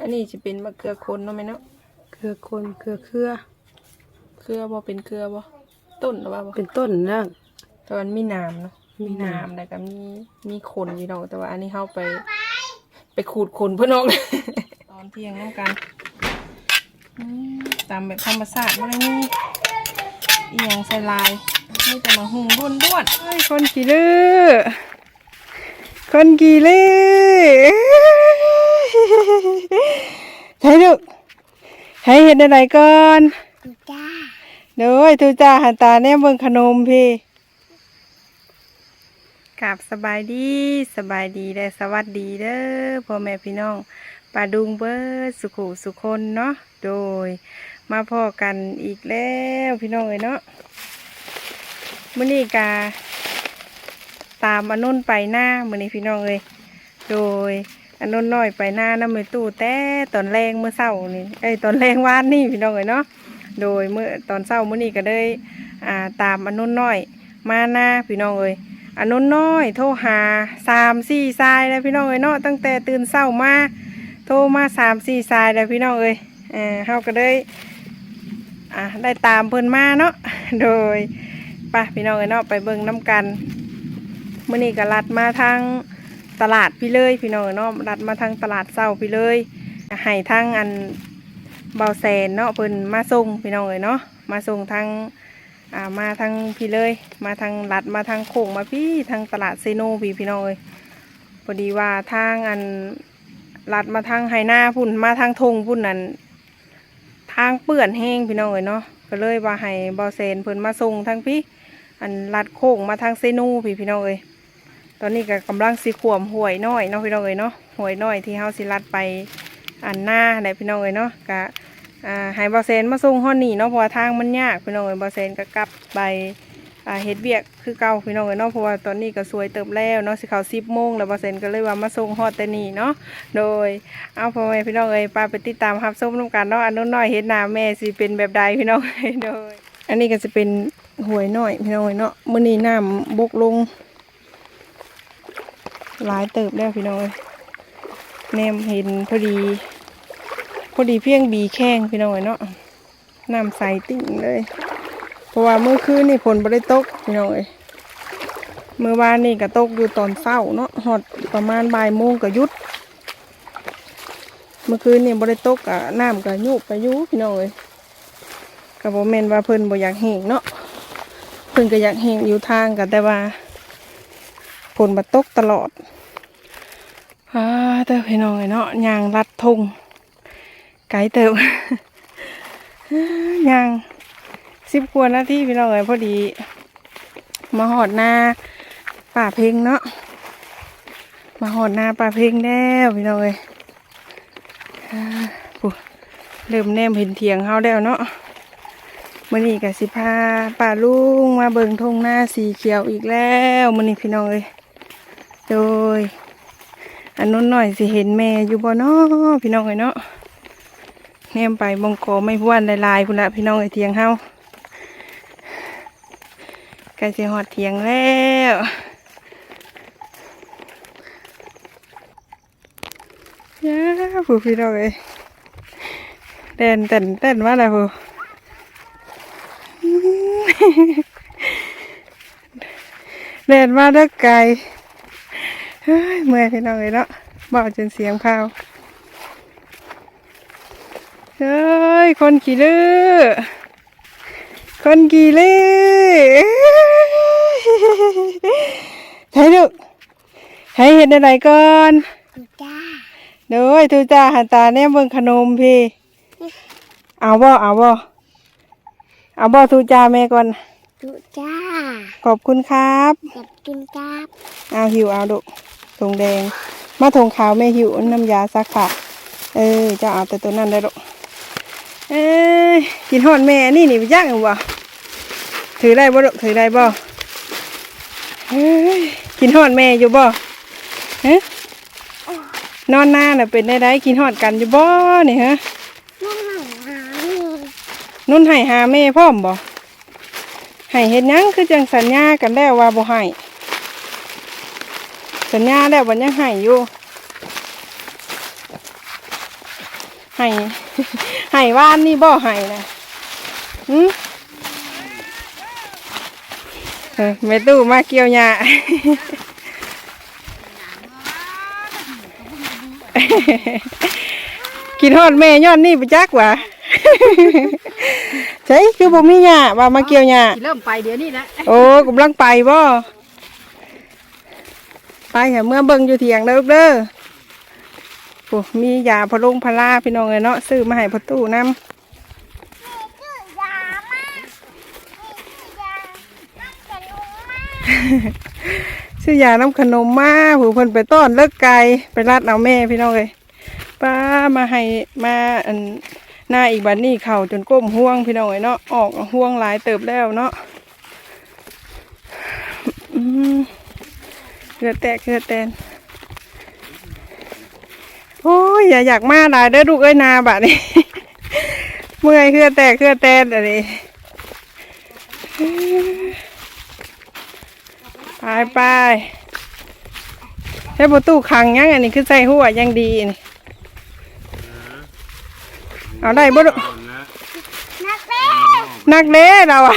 อันนี้จะเป็นมะเขือคนเนาะแม่เนาะเครือคนเครือเครือเครือบ่เป็นเครือบ่ต้นหรือว่าบ่เป็นต้นนะแต่มันมีหนามเนาะมีมีหหนานามมแต่ก็มีมีขนอยู่ดอกแต่ว่าอันนี้เข้าไป ไปขูดขนเพื่อนออกตอนเที่ยงน้องกันอืมตามแบบธรรมชาติบ่ได้มีอีหยังใส่ลายมีแต่มาหุงด้วนด้วนไอ้ยคนกี่ลือคนกี่ลือ ให้ลูกให้เห็นอะไรก่อนจ้าเด้อยตูจ้าหันตาแนมเบิ่งขนมพี่กับสบายดีสบายดีและสวัสดีเด้อพ่อแม่พี่น้องปลาดุงเบิดสุขุสุคนเนาะโดย มาพ่อกันอีกแล้วพี่น้องเอ้ยเนาะมื้อนี้กาตามอนนุนไปหน้ามื้อนี้พี่น้องเอ้ยโดย อนนุนน้อยไปหน้าน้ำมือตู้แต่ตอนแรงเมื่อเช้านี่เอ้ยตอนแรงวานนี่พี่น้องเอ้ยเนาะโดยเมื่อตอนเช้าเมื้อนี้ก็ได้อ่าตามอนนุนน้อยมาหน้าพี่น้องเอ้ยอนนุนน้อย โทรหาสามสี่สายแล้วพี่น้องเอ้ยเนาะตั้งแต่ตื่นเช้ามาโทรมาสามสี่สายแล้วพี่น้องเอ้ยเออเฮาก็ได้อ่าได้ตามเพิ่นมาเนาะโดยไปพี่น้องเอ้ยเนาะไปเบิ่งน้กันเมื้อนี้ก็ลัดมาทาง ตลาดพี่เลยพี่น้องเอ้ยเนาะลัดมาทางตลาดเช้าพี่เลยให้ทางอันเบาแสนเนาะเพิ่นมาส่งพี่น้องเอ้ยเนาะมาส่งทางอ่ามาทางพี่เลย มาทางลัดมาทางโค้งมาพี่ทางตลาดเซโนพี่พี่น้องเอ้ยพอดีว่าทางอันลัดมาทางไหหน้าพุ่นมาทางทงพุ่นนั่นทางเปื่อนแห้งพี่น้องเอ้ยเนาะก็เลยว่าให้เบาแสนเพิ่นมาส่งทางพี่อันลัดโค้งมาทางเซโนพี่พี่น้องเอ้ย ตอนนี้ก็กำลังสิขวมห่วยน้อยเนาะพี่น้องเอ้ยเนาะห่วยน้อยที่เฮาสิลัดไปอันหน้าไหนพี่น้องเอ้ยเนาะกะอ่าให้บอเซนมาส่งห้อนนี่เนาะเพราะว่าทางมันยากพี่น้องเอ้ยบอเซนก็กลับไปอ่าเฮ็ดเวียกคือเก่าพี่น้องเอ้ยเนาะเพราะว่าตอนนี้ก็สวยเติบแล้วเนาะสิเขาสิบโมงแล้วบอเซนก็เลยว่ามาส่งฮอดแต่นี่เนาะโดยเอาพ่อแม่พี่น้องเอ้ยไปไปติดตามรับชมน้ำกันเนาะอันนู้นน้อยเฮ็ดหน้าแม่สิเป็นแบบใดพี่น้องเอ้ยโดยอันนี้ก็จะเป็นหวยน้อยพี่น้องเอ้ยเนาะมื้อนี้น้ำบกลง หลายเติบแล้วพี่น้องเอ้ยแนมเห็นพอดี พอดีเพียงบีแข้งพี่น้องเอ้ยเนาะน้ำใสติ่งเลย เพราะว่าเมื่อคืนนี่ฝนบ่ได้ตกพี่น้องเอ้ยเมื่อวานนี่ก็ตกอยู่ตอนเช้าเนาะหอดประมาณบ่ายโมงก็ยุด เมื่อคืนนี่บ่ได้ตกอะน้ำก็ยุบไปยู่พี่น้องเอ้ยก็บ่แม่นว่าเพิ่นบ่อยากแห้งเนาะเพิ่นก็อยากแห้งอยู่ทางกันแต่ว่า ฝนบ่ตกตลอดอาเด้อพี่น้องเอ้เนาะยางลัดทงไกลเติบยังสิบกว่านาทีพี่น้องเอ้ยพอดี มาหอดหน้าป่าเพ็งเนาะมาหอดหน้าป่าเพ็งแล้วพี่น้องเอ้ยอ่าปุ๊เริ่มแนมเห็นเถียงเฮาแล้วเนาะมื่อนี้กับสิพาป่าลุงมาเบิงทงหน้าสีเขียวอีกแล้วมื่อนี้พี่น้องเอ้ย โดยอันนู้นหน่อยสิเห็นแม่อยู่บ่เนาะพี่น้องเอ้ยเนาะแนมไปมงโกไม่พ้วนลายๆพุ่นละพี่น้องไอเทียงเฮาใกล้สิหอดเทียงแล้วย้าผู้พี่น้องเอ้ยเต้นเต้นเต้นมาแล้วผู้เดินมาเด้อไกล เมื่อยพี่น้องเลยเนาะบอกจนเสียงพาวเฮ้ย คนขี่ลือคนขี่ลือให้ลูกให้เห็นอะไรก่อนจ้าเด้ยทูจ้าหันตาแนมเบิ่งขนมพี่ เอาบ่เอาบ่เอาบ่ทูจ้าแม่ก่อนดูจ้า ขอบคุณครับกับจุนกับ เอาหิวเอาดุ ทงแดง มาทงขาวแม่หิวน้ำยาซักผ้าเออจะเอาแต่ตัวนั้นได้ดุเอ้กินหอดแม่นี่นี่ไปย่างอยู่บ่ถือได้บ่ดุถือได้บ่เอ้ยกินหอดแม่อยู่บ่ฮะนอนหน้าน่ะเป็นได้ได้กินหอดกันอยู่บ่นี่ฮะนุ่นให้หาแม่พร้อมบ่ให้เฮ็ดหยังคือจังสัญญากันแล้วว่าบ่ให้ สัญญาแล้วบ่ยังให้อยู่ให้ให้ว่านนี่บ่ให้นะหืมเออแม่ตู้มาเกี่ยวหญ้ากินฮอดแม่ย้อนนี่ไปจักหวะใช่คือบ่มีหญ้าว่ามาเกี่ยวหญ้าเริ่มไปเดี๋ยวนี้นะโอ้กำลังไปบ่ ไปเหรอเมื่อเบิ่งอยู่เถียงเด้อลูกเด้อโอ้มียาพะลงพะลาพี่น้องเลยเนาะซื้อมาให้พ่อตู้นำชื่อยามาชื่อยาน้ำขนมมาซื้อยาน้ำขนมมาผู้เพิ่นไปต้อนเลิกไก่ไปรัดเอาแม่พี่น้องเลยป้ามาให้มาอันหน้าอีกบัดนี้เข่าจนก้มห่วงพี่น้องเลยเนาะออกห่วงหลายเติบแล้วเนาะอืม เกลือแตกเกลือแตนโอ้ยอย่าอยากมาหลายเด้อลูกเอ้ยนาบัดนี้เมื่อยเกลือแตกเกลือแตนอะไรไปไปใช้ประตูขังยังอันนี้คือใส่หัวยังดีนี่เอาได้บ่ลูกนักเล่นักเด้เราอะ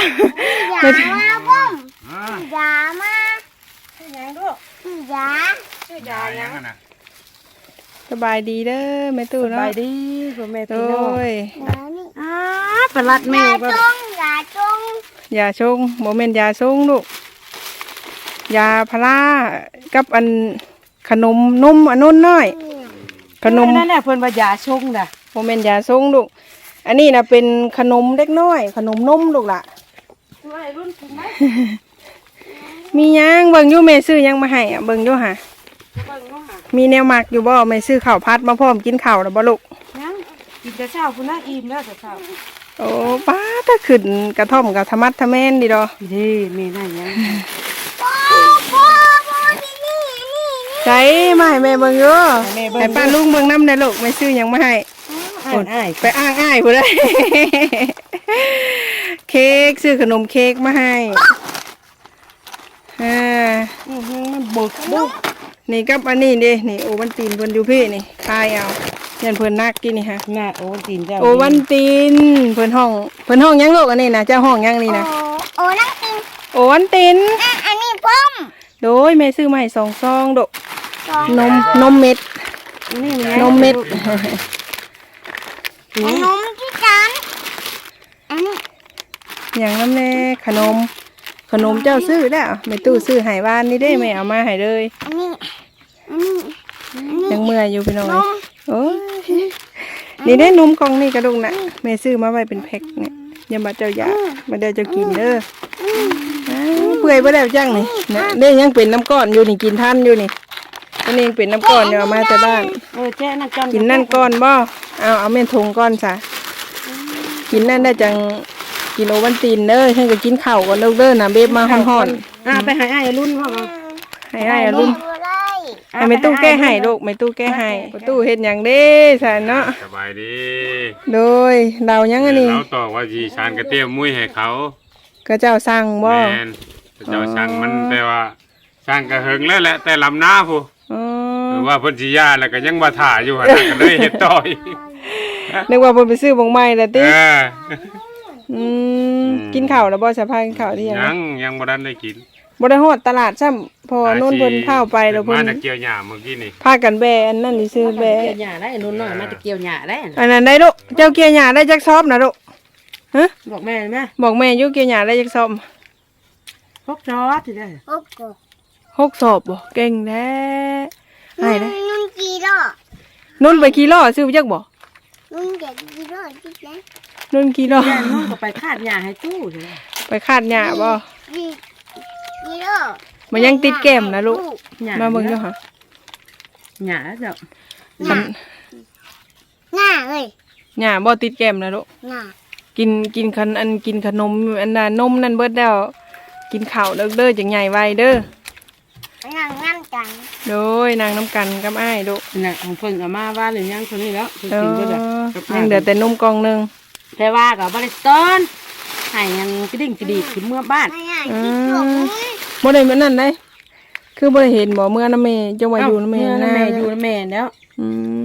ยามาบุ้มยามาชื่อยาลูกยา ยายังอะนะสบายดีเด้อแม่ตู้เนาะไปดีพ่อแม่โดพี่น้องยยานี่อ้าประหลัดแม่ยาก็จงยาจงยาชงโมเมนยาชงลูกยาพารากับอันขนมนมอันนู้นน้อย ขนมนั่นแหละเพิ่นว่ายาชงน่ะโมเมนยาชงลูกอันนี้นะเป็นขนมเล็กน้อย ขนมนมลูกล่ะวัยรุ่นกินไหมมีหยังเบิ่งอยู่แม่ซื้อหยังมาให้อะเบิ่งอยู่หะเบิ่งว่าหา มีแนวหมักอยู่บ่แม่ซื้อข้าวพัดมาพร้อมกินข้าวแล้วบ่ลูกยังกินแต่เช้าพุ่นน่ะอิ่มแล้วแต่เช้าโอ้ป้าถ้าขึ้นกระท่อมกับธรรมัดทะแม่นดีดอดีแม่นั่นยังโอ้โหนี่นี่นี่ใช้มาให้แม่เบิ่งอยู่ให้ป้าลุงเบิ่งน้ำได้ลูกแม่ซื้อหยังมาให้อ่านอ้ายไปอ้างอ้ายผู้ใดเค้กซื้อขนมเค้กมาให้อ่าอื้อหือมันเบิกบุก นี่กับอันนี้ดินี่โอวันตีนเพิ่นอยู่พี่นี่คายเอาเยันเพิ่นนักกินนี่ฮะหน้าโอ้ตีนเจ้าโอวันตีนเพิ่นห้องเพิ่นห้องหยังลูกอันนี้นะเจ้าห้องหยังนี่นะโอ้โอ้นั่งกินโอวันตีนอะอันนี้ป้อมโดยแม่ซื้อมาให้สองซองดอกสองนมนมเม็ดนี่ไงนมเม็ดขนมที่จันอันนี้อย่างน้ำแน่ขนม ขนมเจ้าซื้อแล้วแม่ตู้ซื้อให้บ้านนี่ได้แม่เอามาให้เลยอันนี้อันนี้อันนี้ยังเมื่อยอยู่พี่น้องนมโอ้ยนี่ได้นมกล่องนี่กระดุงนะแม่ซื้อมาไว้เป็นแพ็คเนี่ยอย่ามาเจ้าอยากมาเดี๋ยวเจ้ากินเด้ออ้าวเปื่อยไปแล้วจังนี่นะนี่ยังเป็นน้ำก้อนอยู่นี่กินท่านอยู่นี่อันนี้ยังเป็นน้ำก้อนอยู่เอามาแต่บ้าน เออแจ้นั่นจอนกินนั่นก้อนบ่เอาเอาเม่นทงก้อนซะกินนั่นได้จัง กินโอวันตีนเด้อฉันก็กินข้าวก่อนเด้อเด้อนะเบบมาห่อนอ่าไปให้อ้ายรุ่นว่ามาๆให้ให้อารุ่นดูอะไรให้ไม่ตู้แก้ให้ลูกไม่ตู้แก้ให้ประตูเฮ็ดหยังเด้สันเนาะสบายดีโดยเรายังอันนี้ เราต่อว่าจีชานกระเตี้ยมมุ้ยให้เขาก็เจ้าสั่งบ่แมนเจ้าช่างมันแต่ว่าช่างกระเฮิงแล้วแหละแต่ลำหน้าผู้อ๋อหรือว่าเพิ่นสิย่าแล้วก็ยังบ่ถ่าอยู่หั่นน่ะก็เลยเฮ็ดต่ออีกนึกว่าเพิ่นไปซื้อบงไม้แล้วเอติอ อืมกินข้าวแล้วบ่สะพายกินข้าวที่ยังยังยังบ่ทันได้กินบ่ได้ฮอดตลาดซ้ำพอนุ่นเพิ่นพาไปแล้วเพิ่มานจากเกี่ยวหญ้าเมื่อกี้นี่พากันแบอันนั่นนี่ซื้อแบเกี่ยวหญ้าได้นุ่นน้อยมาจะเกี่ยวหญ้าได้น่ะอันนั้นได้ลูกเจ้าเกียร์หญ้าได้จักซอบนะลูกฮะบอกแม่แม่บอกแม่อยู่เกียร์หญ้าได้จักซอบพกจอดสิได้โอ้โหหกสอบบ่เก่งแท้ให้เด้นุ่นกี่รอบนุ่นไปกี่ล้อซื้อจักบ่นุ่นเด็กกี่รอบที่ไหน นุ่นกี่ล้อแม่นุ่นก็ไปคาดหญ้าให้ตู้เลยไปคาดหญ้าบ่กี่กี่รอบมันยังติดแก้มนะลูกหญ้ามาเบิ่งอยู่ค่ะหญ้าเจ้าคันหน้าเลยหญ้าบ่ติดแก้มนะลูกหน้ากินกินขนอันกินขนมอันน่ะนมนั่นเบิดแล้วกินข้าวเด้อเด้อจังใหญ่ไวเด้อนั่งนั่งกันโดยนางน้ำกันกับอ้ายลูกน่ะของเพิ่นก็มาว่าหรือยังคนนี้แล้วเพิ่นเอกินก็ได้อยังเหลือแต่นมกล่องหนึง แต่ว่าก็บ่ได้ต้นให้ยังกระดิ่งกระดีกขึ้นเมื่อบ้านไม่ง่ายที่สุดบ่ได้มันนั่นได้คือบ่ได้เห็นบ่เมื่อน้ำแม่จังว่าอยู่น้ำแม่เมื่นะแม่อยู่น้ำแม่แล้วอืม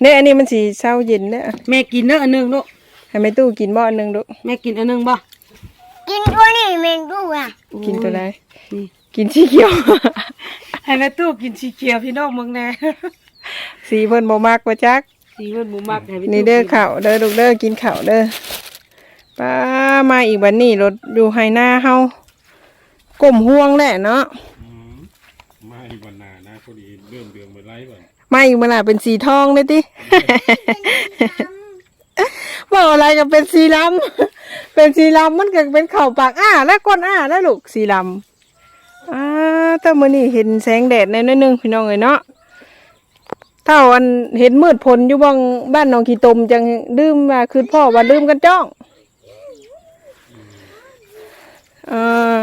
เนี่ยอันนี้มันสิเช้าเย็นเด้อแม่กินเด้ออันหนึงลูกให้แม่ตู้กินบ่อันหนึงลูกแม่กินอันหนึงบ่กินตัวนี้เมนดูอะกินตัวใดนี่กินสีเขียว ให้แม่ตู้กินสีเขียวพี่น้องเมืองแน่สีเพิ่นบ่มักว่าจัก สีมันบ่มักให้พี่นี่ตู้เด้อกิข้าวเด้อลูกเด้อกินข้าวเด้อป้ามาอีกบัดนี้รถอยู่ไฮหน้าเฮาก้มห่วงแหละเนาะอืมมาอีกวันหน้านะพอดีเริ่มเดืองไปไล่บ่มาอีกมื้อน่ะเป็นสีทองเลยติบอกอะไรก็เป็นสีลำเป็นสีลำมันก็เป็นเข่าปากอ้าและก้นอ้าแล้วลูกสีลำอ่าแต่มื้อนี้เห็นแสงแดดในอยๆหนึงพี่น้องเอ้ยเนาะ ถ้าวันเห็นมืดพลอยู่บ้างบ้านน้องขี้ตมจังดื่มว่าคือพ่อว่าดื่มกันจ้องเอ่อ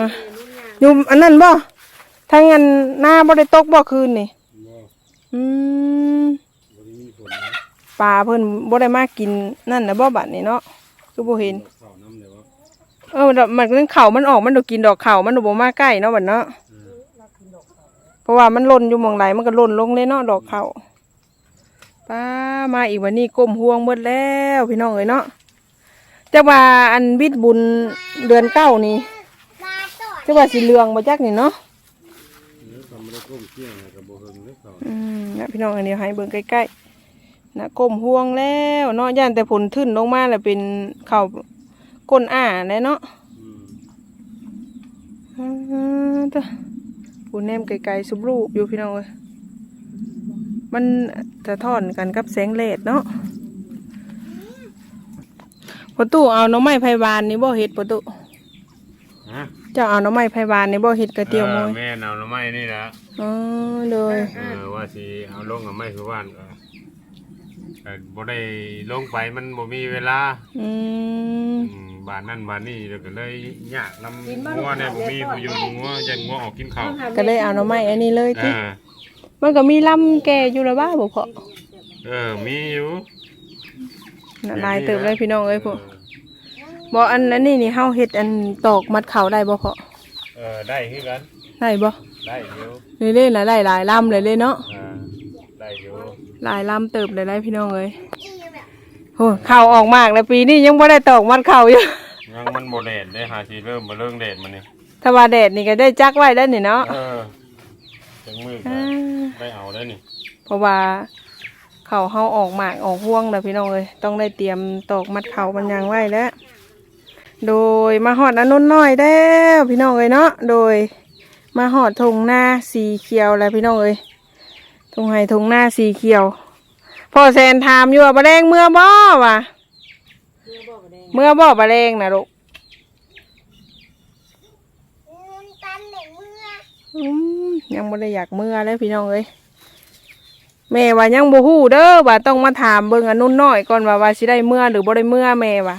อยู่อันนั้นบ่ทางอันหน้าบ่ได้ตกบ่คืนนี่บ่อืมบ่ได้มีผลนะปลาเพิ่นบ่ได้มากินนั่นนะบ่บัดนี้เนาะคือบ่เห็นเข้าน้ำเดี๋ยวว่าเออดอกมันเรื่องเขามันออกมันดอกกินดอกเขามันดอกบ่มาใกล้เนาะบัดเนาะเพราะว่ามันหล่นอยู่หมองไหลมันก็หล่นลงเลยเนาะดอกเขา ป้ามาอีกวันนี้ก้มห่วงเบิดแล้วพี่น้องเอ้ยเนาะจักว่าอันบิดบุญเดือนเก้านี่จักว่าสีเหลืองบ่จักนี่เนาะเนื้อทำไม่ได้ก้มเที่ยงนะกับบ่เฮิงเด้อเขาอืมนะพี่น้องอันนี้ให้เบิ่งใกล้ๆนะก้มห่วงแล้วเนาะย่านแต่ผลทึ่นลงมาแล้วเป็นเข่าก้นอ้าแน่เนาะอ่าตัวผู้แนมไกลๆสุบรูปอยู่พี่น้องเอ้ย มันจะทอนกันกับแสงเลดเนาะพอตู้เอาหน้องไม้ไผ่บานนี่บ่เฮ็ดพอตู้ฮะเจ้าเอาหน้องไม้ไผ่บานนี่บ่เฮ็ดกระเตียวมวยออแม่นเอาหน่อไม้นี่นะอ๋อโดยเออว่าสิเอาลงกับไม้คือว่านก็ก็บ่ได้ลงไปมันบ่มีเวลาอืมอืมบ้านนั่นบ้านนี่เดี๋ยวก็เลยยากนำงัวเนี่ยบ่มีผู้อยู่งัวยันงัวออกกินข้าวก็เลยเอาหน้องไม้อันนี้เลยเอติ อ มันก็มีลำแก่อยู่แล้วบ้าบ่พอเออ มีอยู่น่ะลายเติบเลยพี่น้องเอ้ยพวกบ่อันอันนี้นี่เฮาเฮ็ดอันตอกมัดเข่าได้บ่พอเออได้คือกัน ได้บ่ได้อยู่นี่เล่นน่ะได้หลายลำเลยเลยเนาะเออได้อยู่หลายลำเติบเลยได้พี่น้องเอ้ยโอ้เข่าออกมากแล้วปีนี้ยังไม่ได้ตอกมัดเข่าอยู่ยังมันบ่แดดได้หาสิเริ่มบ่เรื่องแดดมันนี่ถ้าว่าแดดนี่ก็ได้จักไว้แล้วนี่เนาะเออจังมือก็อ่า ได้เอาได้นี่เพราะว่าเข่าเฮาออกหมากออกห่วงแล้วพี่น้องเอ้ยต้องได้เตรียมตอกมัดเข่ามันยังไว้แล้ว โดยมาหอดอนนุนน้อยแล้วพี่น้องเอ้ยเนาะโดย มาหอดทงหน้าสีเขียวแล้วพี่น้องเอ้ยทงไห้ทงหน้าสีเขียวพ่อแซนถามอยู่ว่าบะแรงเมื่อบ่วะเมื่อบ่บะแรงนะลูกนุนตันเหล็กมืออืม ยังบ่ได้อยากเมื่อเลยพี่น้องเอ้ยแม่ว่ายังบ่ฮู้เด้อว่าต้องมาถามเบิ่งอันนุ่นน้อยก่อนว่าว่าสิได้เมื่อหรือบ่ได้เมื่อแม่ว่า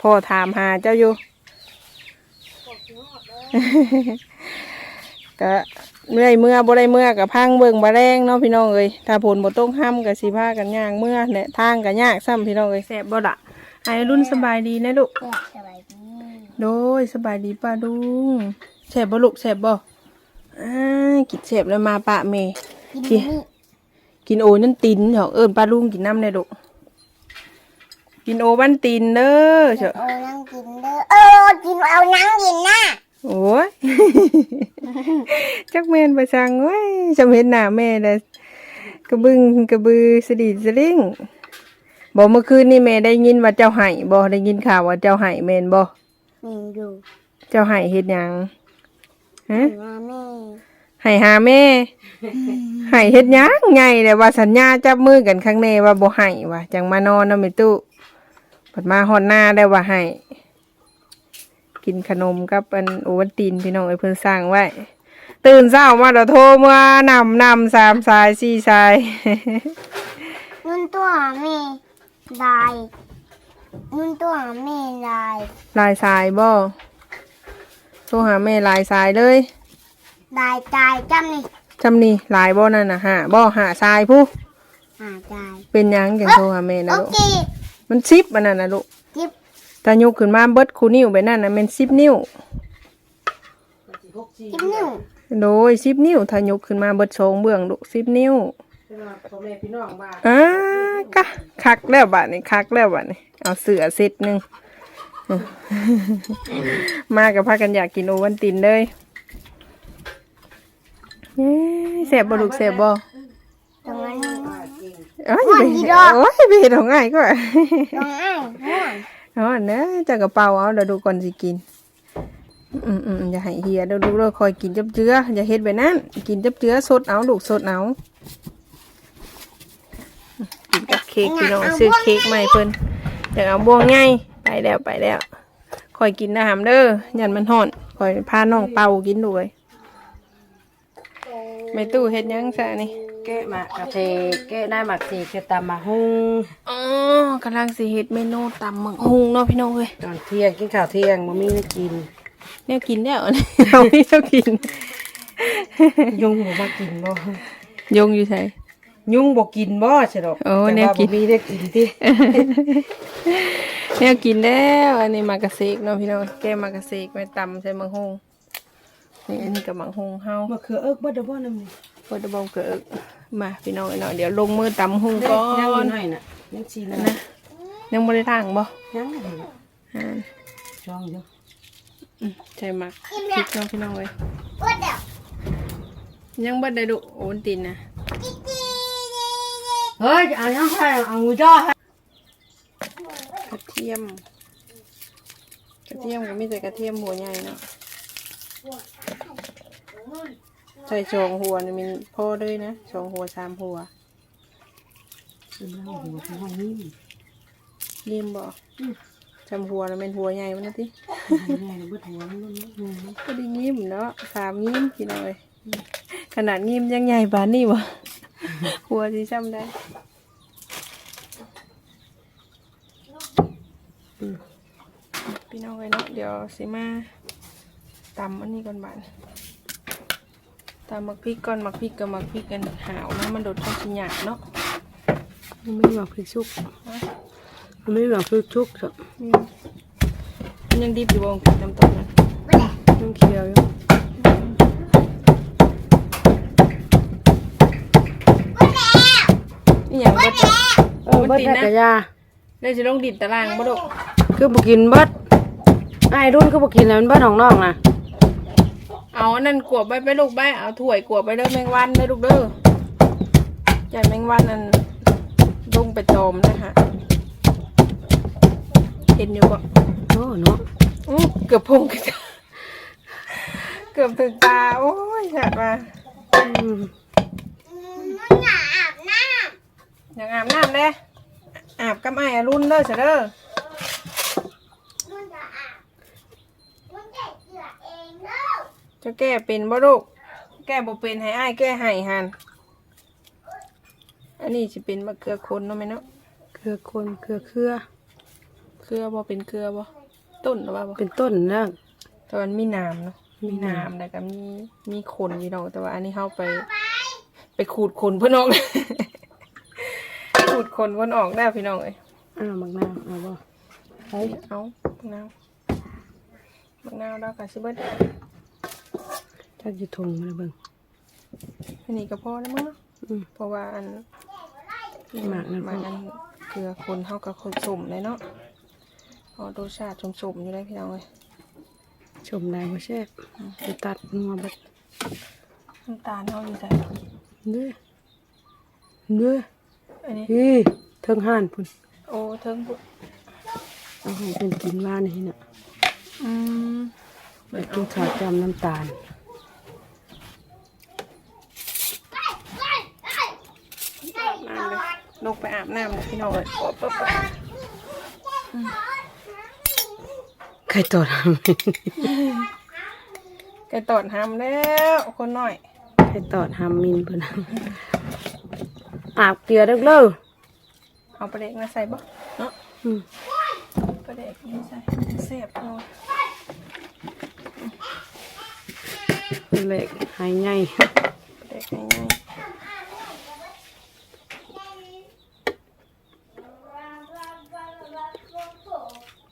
พ่อถามหาเจ้าอยู่ก็เมื่อยเมื่อบ่ได้เมื่อกับพังเบิ่งบ่แรงเนาะพี่น้องเอ้ยถ้าผลบ่ต้องห้ำก็สิพากันย่างเมื่อเนี่ยทางก็ยากซ้ำพี่น้องเอ้ยแซ่บบ่ล่ะไอ้รุ่นสบายดีนะลูกแกะสบายดีโดยสบายดีป้าดุงแซ่บบ่ลูกแซ่บบ่ อ่ากินแซ่บแล้วมาปะเมกินนี่กินโอนั่นตินเหรอเอิญป้าลุงกินน้ำในลูกกินโอบ้านตินเด้อเฉอะเอานั่งกินเด้อเออกินเอานั่งกินนะโอ้ยจักแมนประชังเว้ยจำเห็นหน้าแม่เลยกระบึงกระบือสะดีดสะลิงบอกเมื่อคืนนี่แม่ได้ยินว่าเจ้าไห้บ่ได้ยินข่าวว่าเจ้าไห้แม่นบ่นี่ดูเจ้าไห้เฮ็ดหยัง ฮะมาแม่ไห้หาแม่ไห้เฮ็ดหยังไงแต่ว่าสัญญาจับมือกันข้างในว่าบ่ไห้ว่าจังมานอนนำแม่ตู้ผัดมาฮอดหน้าได้ว่าไห้กินขนมกับอันโอวัลตินพี่น้องไอ้เพิ่นสร้างไว้ ตื่นเช้ามาเดี๋ยวโทรมานำนำสามสายสี่สายนุ่นตัวแม่ได้นุ่นตัวแม่ได้ลายสายบ่ โทรหาแม่ลายสายเลยได้ใจจำนี่จำนี่ลายบ่นั่นน่ะหาบ่หาสายผู้อ่าได้เป็นหยังจังโทรหาแม่นะโอลูกเคมันซิปอันนั้นนะลูกจิบตายกขึ้นมาเบิดคูนิ้วไปนั่นน่ะแมันซิปนิ้วจิบนิ้วเอโดยสิบนิ้วถ้ายกขึ้นมาเบิดสองเบื้องลูกสิบนิ้วพ่อแม่พี่น้องว่าอ่ากะคักแล้วบัดนี้คักแล้วบัดนี้เอาเสือเซตหนึ่งอื้อ มากับพากันอยากกินโอวันตินเลยเย้แสบบ่ลูกแสบบ่ตรงนั้นเอ้ยอย่าไปดีดอกโอ้ยไปเห็นของง่ายก็ตรงอ้ายม่วนอ๋อเนะจากกระเป๋าเอาเดี๋ยวดูก่อนสิกิน อืมอืมอย่าให้เฮียเดี๋ยวดูเราคอยกินจับเจืออย่าเฮ็ดแบบนั้น กินจับเจือสดเอาลูกสดเอากินกับเค้กพี่น้องซื้อเค้กใหม่เพิ่นอยากเอาบ่วงไงไป แล้วไปแล้วคอยกินนะหามเด้อยันมันห่อนคอยพาน้องเป่ากินด้วยไม่ตู้เฮ็ดหยังซะนี่แกะหมากกะเทแกะได้หมากเทแกะตำมาหุงอ๋อกำลังสิเฮ็ดเมนูตำหมึกหุงเนาะพี่น้องเอ้ยตอนเที่ยงกินข้าวเที่ยงบ่มีได้กินเนี่ยกินแล้วเราไม่ชอบกิน ยุงบ่มากินบ่ยงอยู่ใส่ ยุงบ่กินบ่ใช่ดอกโอ้แต่แนวว่ากิบ่นมีได้กินติเนี่ยกินแล้วอันนี้มากระเซกเนาะพี่น้องแกมากระเซกไปตำใส่มังฮงนี่อันนี้กับมังฮงเฮามะเขือเอิกบ่ได้บ่นำนี่พอจะบอกเกิดมาพี่น้องเนาะเดี๋ยวลงมือตำฮงก่อยังอยู่นหน่อยน่ะยังชีนะนะยังไม่ได้ทางบ่ยังอยู่น่ะอ่าช่องอยู่อืมใช่มักพริกเนาะพี่น้องเลยว่าเดี๋ยวยังบ่ได้ดุโอนตินนะ เฮ้ยเอายังให้เอาหมูจ้อให้กระเทียม กระเทียมก็มีแต่กระเทียมหัวใหญ่เนาะใส่สองหัวนี่มันพอเลยนะสองหัวสามหัวเป็นเราหัวของนี่เรียมบ่จำหัวแล้วเป็นหัวใหญ่มันนะติง่ายๆบ่หัวมันนู่นก็ได้ยิ้มเนาะสามยิ้มพี่น้อยขนาดยิ้มยังใหญ่บานนี่บ่ หัวที่จำได้อืมพี่น้องไว้เนาะเดี๋ยวสิมาตำอันนี้ก่อนบานตำหมักพริกก่อนหมักพริกกับหมักพริกกันหาวนะมันโดดเข้าสิหยาบเนาะมันไม่หวังพริกชุกมันไม่หวังพริกชุกจ้ะอืมมันยังดิบอยู่บ่กินน้ำต้มนั้นว่าเดี๋ยวยังเคี้ยวอยู่ นี่อย่าง บ่ตกเออบ่ได้กะยาได้จะลงดิดตารางบ่ดกคือบ่กินเบิดไอ้รุ่นคือบ่กินแล้วมันเบิดของน้องน่ะเอาอันนั้นกวบไปไปลูกไปเอาถ้วยกวบไปเด้อแมงวันเด้อลูกเด้อใหญ่แมงวันอันลงไปตอมนะฮะเห็นอยู่บ่โอ้เนาะอื้อเกือบพุ่งขึ้นตาเกือบถึงตา โอ้ยอยากมา อืม มันอยากอาบน้ อยากอาบน้ำเลยอาบกับไอ้ายอรุ่นเด้อเสยเด้อำมันจะอาบมันแกะเสือเองเด้อจะแก้เป็นบ่ลูกแก้บ่เป็นให้อ้ายแก้ให้หันอันนี้สิเป็นมะเขือคนเนาะแม่เนาะเครือคนเครือเครือเครือบ่เป็นเครือบ่ต้นหรือว่าบ่เป็นต้นนะแต่มันมีน้ำเนาะมีมีน้ำน้ำแล้วก็มีมีขนอยู่เนาะแต่ว่าอันนี้เฮาไป ไปขูดขนเพิ่นออกขูด ขนเพิ่นออกแล้วพี่น้องเอ้ยอ้าวมักนาวเอาบ่ไปเอามะนาวมะนาวแล้วก็สิเบิดถ้าสิทงมาเบิ่งอันนี้ก็พอแล้วมั้งเนาะอืมเพราะว่าอันหมากนั่นหมากอันเกลือคนเฮาก็คนสุ่มเลยเนาะพอรสชาติสุ่มๆอยู่เลยพี่น้องเอ้ยชมได้บ่แซ่บไปตัดนัวเบิดน้ำตาลเฮาอยู่ใส่เด้อเด้อ อันนี้นี่เทิงห่านพุ่นโอ้เทิงบุเอาให้เป็นกินว่านี่น่ะอืมไปกินข้าวจำน้ำตาล น้ำเลยลงไปอาบน้ำเลยพี่น้องเลยโอ๊ะปั๊บปั๊บไข่ตอดไก่ตอดหำแล้ว คนหน่อยไข่ตอดหำมินเพิ่น อาบเกลือเด้อเด้อเอาปลาเด็กมาใส่บ่เนาะอืมปลาเด็กนี่ใส่เสียบเนาะเล็กหายใหญ่ปลาเด็กง่ายๆ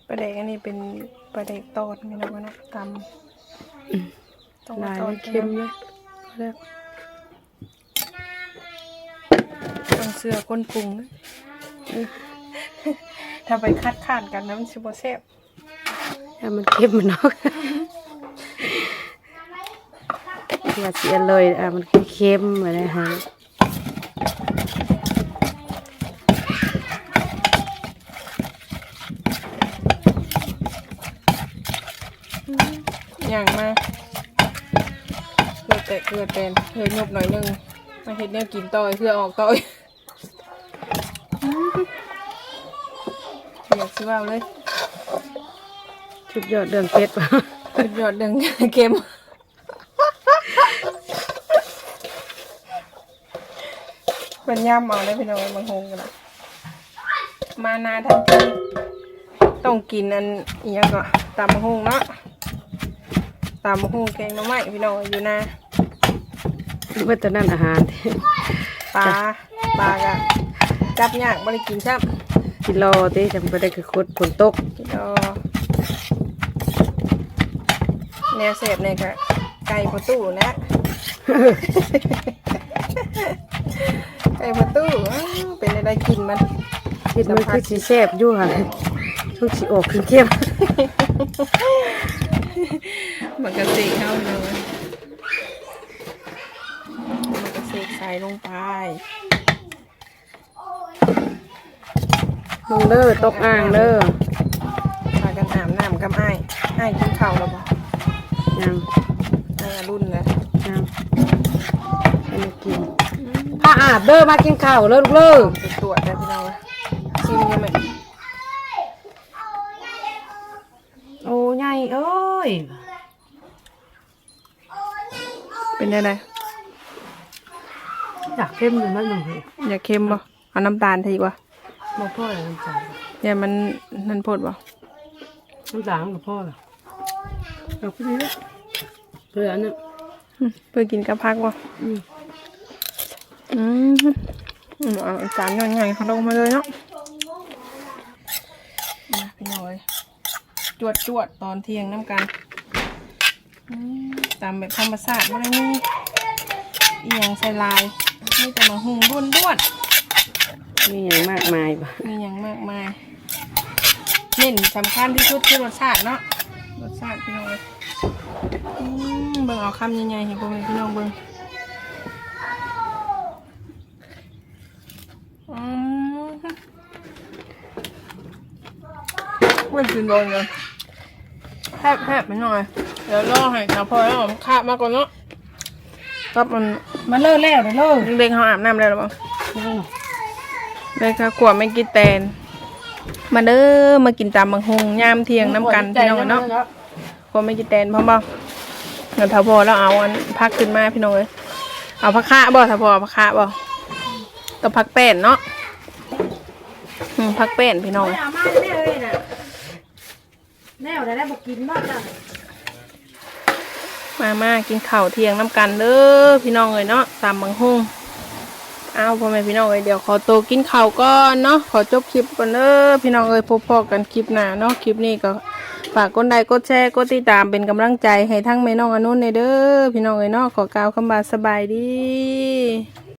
ปลาเด็กอันนี้เป็นปลาเด็กตอดพี่น้องเนาะตำต้องลายตอมัดนเค็มเลยเแล้วต้องเสื้อคนปรุงนะถ้าไปคัดค้านกันนะมันชิบแซ่บถ้ามันเค็มมันเนาะอย่าเสียเลยอะมันเค็มเหมือนนะฮะอย่างมาเพื่อแต่เพื่อเป็นเพื่อยบหน่อยหนึงมาเห็ดแนวกินต่อยเพื่อออกต่อย อยากชิว่าเลยชุดยอดเดือนเป็ดป่ะสุดยอดเดึงเค็มเป็นย่ำเอาได้พี่น้องบางหงกันนะมานาทันทีต้องกินอันอีกอย่างก็ตามบางหงเนาะตามบางหงแกงหน้ำไม้พี่น้องอยู่นาเมื่อตอนนั้นอาหารปลาปลากะ จับยากบริกินซับกิโลที่จำไปได้คือคดฝนตกกินเอาแนวเสพเนี่ยกะไก่ประตูนะไก่ประตูอ้าวเป็นอะไรกินมันคิดมันคือสีแซ่บอยู่ค่ะทุกสีออกคือเข้มมันกระสีเข้าเลยมันกระสีใส่ลงไป มึงเด้อตกอ่างเด้อพากันอาบน้ำกับไอ้ายอ้ายกินข้าวแล้วบ่ยังไอ้ายอรุ่นเลยยังให้มันกินถ้าอาบเด้อมากินข้าวเด้อลูกเด้อไปตรวจได้พี่น้องเลยชิมยังไงโอ้ใหญ่เอ้ยเป็นยังไงอยากเข้มอยู่นั่นหนึ่งเลยอย่าเค็มบ่เอาน้ำตาลทีกว่า มาพ่ออะไรน้ำตาลอย่ามันนั่นโพดบ่น้ำตาลกับพ่อล่ะเอาไปเลยเพื่อนน่ะอืมเพื่อกินกับพักบ่อืมอืมอืมเอาจานใหญ่ๆเขาลงมาเลยเนาะมาพี่น้อยจวดจวดๆตอนเที่ยงน้ำกันอืมตามแบบธรรมชาติไม่ได้มีอีหยังใส่ลายมีแต่มาหุงด้วนด้วน มีอย่างมากมายป่ะๆมีอย่างมากมายเน้นสำคัญที่สุดคือรสชาติเนาะรสชาติพี่น้อยอืมเบิ่งเอาคำใหญ่ๆให้พวกพี่น้องเบิ่งอืมไม่กินโดนเลยแทบแทบไปหน่อย เดี๋ยวรอให้สาวพลอยแล้วผมคาบมาก่อนเนาะครับมันมาเลิกแล้วเด้อเลิกเด็กๆเขาอาบน้ำแล้วหรือเปล่า เล ยค่ะขวบไม่กินแตน มาเด้อมากินตามบางฮงยามเที่ยงน้ำกันพี่น้องเนาะขวบไม่กินแตนพร้อบ่เงินสาพอแล้วเอาอันพักขึ้นมาพี่น้องเลยเอาผักคะบ่สาพอยเอาผักคะบ่ต้องพักแป้นเนาะพักแป้นพี่น้องมาแม่เน่ะแนวได้ได้บอกกินบ้างมามากินข้าวเที่ยงน้ำกันเด้อพี่น้องเลยเนาะตามบังฮง เอาพ่อแม่พี่น้องเอ้ยเดี๋ยวขอโตวกินข้าวก่อนเนาะขอจบคลิปก่อนเด้อพี่น้องเอ้ยพบพอกันคลิปหน้าเนาะคลิปนี้ก็ฝากกดไลค์กดแชร์กดติดตามเป็นกำลังใจให้ทั้งแม่น้องอนุนในเด้อพี่น้องเอ้ยเนาะขอกล่าวคำบาสบายดี